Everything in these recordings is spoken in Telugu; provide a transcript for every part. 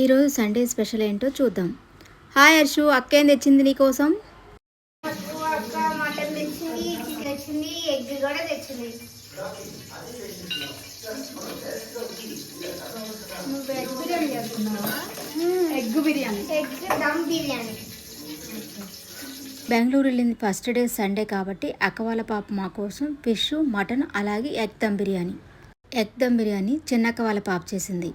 ఈరోజు సండే స్పెషల్ ఏంటో చూద్దాం. హాయ్ హర్షు అక్క ఏం తెచ్చింది నీకోసం బెంగళూరు వెళ్ళింది ఫస్ట్ డే సండే కాబట్టి అక్క వాళ్ళ పాప మా కోసం ఫిష్ మటన్ అలాగే ఎగ్ దమ్ బిర్యానీ. ఎగ్ దమ్ బిర్యానీ చిన్నక్క వాళ్ళ పాప చేసింది.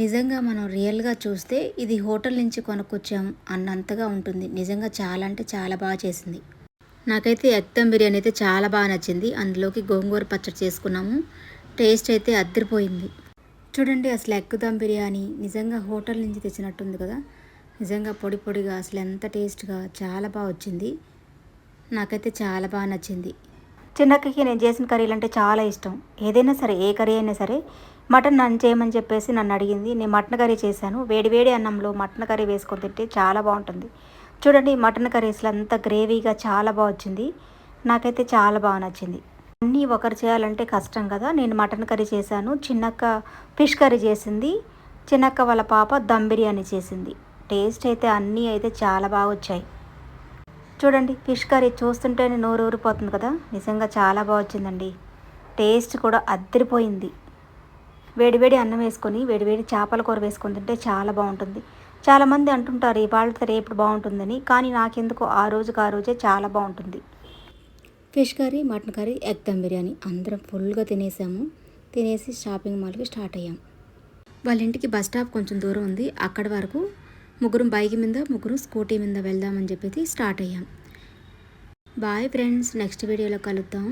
నిజంగా మనం రియల్గా చూస్తే ఇది హోటల్ నుంచి కొనుక్కొచ్చాం అన్నంతగా ఉంటుంది. నిజంగా చాలా అంటే చాలా బాగా చేసింది. నాకైతే ఎగ్ దమ్ బిర్యానీ అయితే చాలా బాగా నచ్చింది. అందులోకి గోంగూర పచ్చడి చేసుకున్నాము. టేస్ట్ అయితే అద్దరిపోయింది. చూడండి అసలు ఎగ్ దమ్ బిర్యానీ. నిజంగా హోటల్ నుంచి తెచ్చినట్టుంది కదా. నిజంగా పొడి పొడిగా అసలు ఎంత టేస్ట్గా చాలా బాగా వచ్చింది. నాకైతే చాలా బాగా నచ్చింది. చిన్నక్కకి నేను చేసిన కర్రీలు అంటే చాలా ఇష్టం. ఏదైనా సరే ఏ కర్రీ అయినా సరే మటన్ నన్ను చేయమని చెప్పేసి నన్ను అడిగింది. నేను మటన్ కర్రీ చేశాను. వేడి వేడి అన్నంలో మటన్ కర్రీ వేసుకొని తింటే చాలా బాగుంటుంది. చూడండి మటన్ కర్రీస్లో అంత గ్రేవీగా చాలా బాగా వచ్చింది. నాకైతే చాలా బాగా నచ్చింది. అన్నీ ఒకరు చేయాలంటే కష్టం కదా. నేను మటన్ కర్రీ చేశాను. చిన్నక్క ఫిష్ కర్రీ చేసింది. చిన్నక్క వాళ్ళ పాప దమ్ బిర్యానీ చేసింది. టేస్ట్ అయితే అన్నీ అయితే చాలా బాగా వచ్చాయి. చూడండి ఫిష్ కర్రీ చూస్తుంటేనే నోరు ఊరిపోతుంది కదా. నిజంగా చాలా బాగా వచ్చిందండి. టేస్ట్ కూడా అద్దరిపోయింది. వేడివేడి అన్నం వేసుకొని వేడివేడి చేపల కూర వేసుకొని తింటే చాలా బాగుంటుంది. చాలామంది అంటుంటారు ఇవాళ రేపు బాగుంటుందని. కానీ నాకెందుకు ఆ రోజుకి ఆ రోజే చాలా బాగుంటుంది. Fish curry mutton curry egg dum biryani అందరం ఫుల్గా తినేసాము. తినేసి షాపింగ్ మాల్కి స్టార్ట్ అయ్యాం. వాళ్ళ ఇంటికి బస్ స్టాప్ కొంచెం దూరం ఉంది. అక్కడి వరకు ముగ్గురు బైక్ మీద ముగ్గురు స్కూటీ మీద వెళ్దామని చెప్పేసి స్టార్ట్ అయ్యాం. బాయ్ ఫ్రెండ్స్ నెక్స్ట్ వీడియోలో కలుద్దాం.